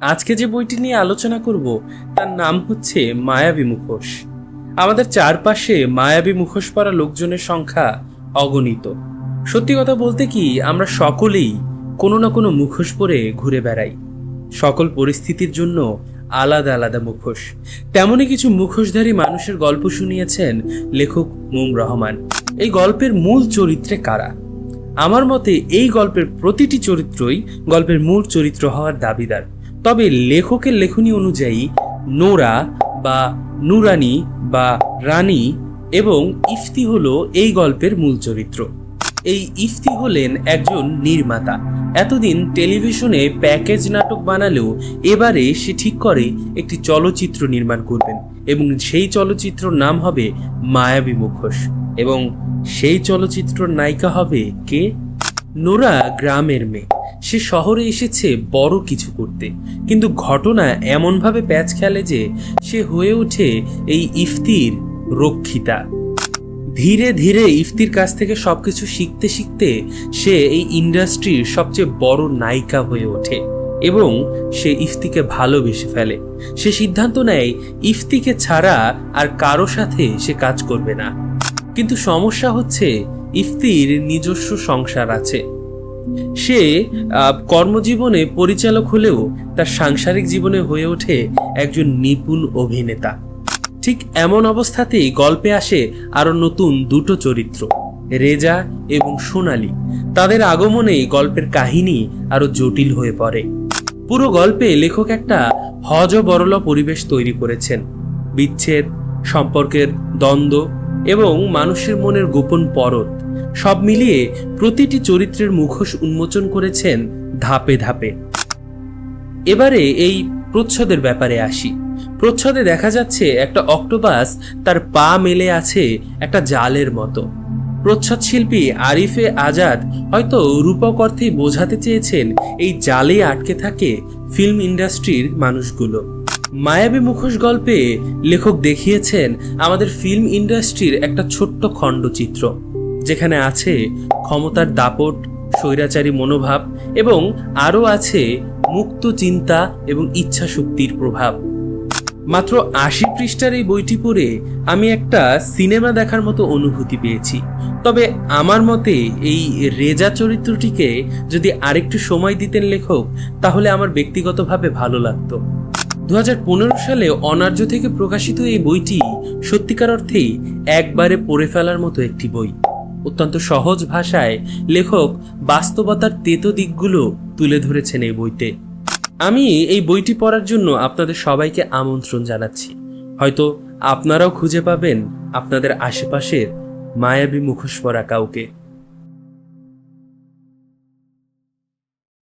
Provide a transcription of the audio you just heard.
আজকে যে বইটি নিয়ে আলোচনা করব, তার নাম হচ্ছে মায়াবী মুখোশ। আমাদের চারপাশে মায়াবী মুখোশ পরা লোকজনের সংখ্যা অগণিত। সত্যি কথা বলতে কি, আমরা সকলেই কোনো না কোনো মুখোশ পরে ঘুরে বেড়াই। সকল পরিস্থিতির জন্য আলাদা আলাদা মুখোশ। তেমনই কিছু মুখোশধারী মানুষের গল্প শুনিয়েছেন লেখক মুম রহমান। এই গল্পের মূল চরিত্রে কারা? আমার মতে এই গল্পের প্রতিটি চরিত্রই গল্পের মূল চরিত্র হওয়ার দাবিদার। তবে লেখকের লেখনী অনুযায়ী নোরা বা নুরানি বা রানী এবং ইফতি হলো এই গল্পের মূল চরিত্র। এই ইফতি হলেন একজন নির্মাতা। এতদিন টেলিভিশনে প্যাকেজ নাটক বানালেও এবারে সে ঠিক করে একটি চলচ্চিত্র নির্মাণ করবেন এবং সেই চলচ্চিত্রর নাম হবে মায়াবী মুখোশ এবং সেই চলচ্চিত্রর নায়িকা হবে কে? নোরা গ্রামের মেয়ে। সে শহরে এসেছে বড় কিছু করতে। কিন্তু ঘটনা এমনভাবে প্যাচ খেলে যে সে হয়ে ওঠে এই ইফতির রক্ষিতা। ধীরে ধীরে ইফতির কাছ থেকে সবকিছু শিখতে শিখতে সে এই ইন্ডাস্ট্রির সবচেয়ে বড় নায়িকা হয়ে ওঠে এবং সে ইফতিকে ভালোবেসে ফেলে। সে সিদ্ধান্ত নেয়, ইফতিকে ছাড়া আর কারও সাথে সে কাজ করবে না। কিন্তু সমস্যা হচ্ছে, ইফতির নিজস্ব সংসার আছে। সে কর্মজীবনে পরিচালক হলেও তার সাংসারিক জীবনে হয়ে ওঠে একজন নিপুণ অভিনেতা। ঠিক এমন অবস্থাতেই গল্পে আসে আরও নতুন দুটো চরিত্র, রেজা এবং সোনালি। তাদের আগমনেই গল্পের কাহিনী আরও জটিল হয়ে পড়ে। পুরো গল্পে লেখক একটা হজ বরল পরিবেশ তৈরি করেছেন। বিচ্ছেদ, সম্পর্কের দ্বন্দ্ব এবং মানুষের মনের গোপন পরত। সব মিলিয়ে প্রতিটি চরিত্রের মুখোশ উন্মোচন করেছেন ধাপে ধাপে। এবারে এই প্রচ্ছদের ব্যাপারে আসি। প্রচ্ছদে দেখা যাচ্ছে একটা অক্টোপাস তার পা মেলে আছে একটা জালের মতো। প্রচ্ছদ শিল্পী আরিফে আজাদ হয়তো রূপক অর্থেই বোঝাতে চেয়েছেন এই জালে আটকে থাকে ফিল্ম ইন্ডাস্ট্রির মানুষগুলো। মায়াবী মুখোশ গল্পে লেখক দেখিয়েছেন আমাদের ফিল্ম ইন্ডাস্ট্রির একটা ছোট্ট খণ্ডচিত্র। যেখানে আছে ক্ষমতার দাপট, স্বৈরাচারী মনোভাব এবং আরও আছে মুক্ত চিন্তা এবং ইচ্ছা শক্তির প্রভাব। মাত্র আশি পৃষ্ঠার এই বইটি পড়ে আমি একটা সিনেমা দেখার মতো অনুভূতি পেয়েছি। তবে আমার মতে এই রেজা চরিত্রটিকে যদি আরেকটু সময় দিতেন লেখক, তাহলে আমার ব্যক্তিগতভাবে ভালো লাগতো। দু হাজার পনেরো সালে অনার্য থেকে প্রকাশিত এই বইটি সত্যিকার অর্থেই একবারে পড়ে ফেলার মতো একটি বই। অত্যন্ত সহজ ভাষায় লেখক বাস্তবতার তেতো দিকগুলো তুলে ধরেছেন এই বইতে। আমি এই বইটি পড়ার জন্য আপনাদের সবাইকে আমন্ত্রণ জানাচ্ছি। হয়তো আপনারাও খুঁজে পাবেন আপনাদের আশেপাশের মায়াবী মুখোশ পরা কাউকে।